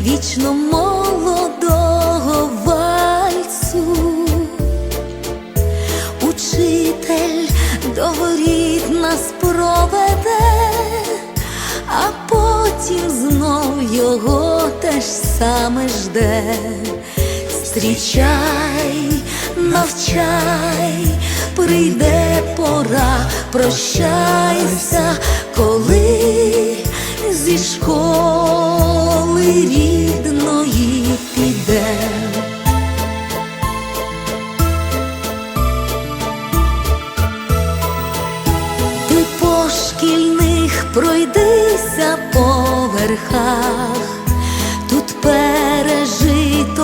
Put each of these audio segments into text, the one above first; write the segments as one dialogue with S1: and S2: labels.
S1: вічно молодого вальцю, учитель до воріт нас проведе, а потім знов його те ж саме жде. Зустрічай, навчай, прийде пора, прощайся, коли зі школи рідної піде. Ти по шкільних пройдися по верхах, тут пережито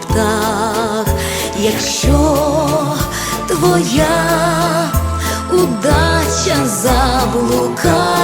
S1: птах, якщо твоя удача заблукала,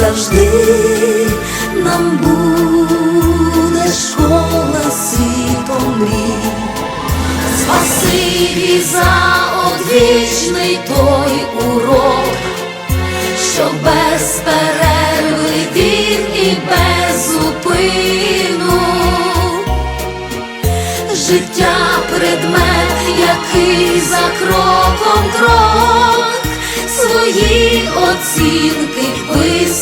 S1: завжди нам буде школа світом мрій. Спасибі за одвічний той урок, що без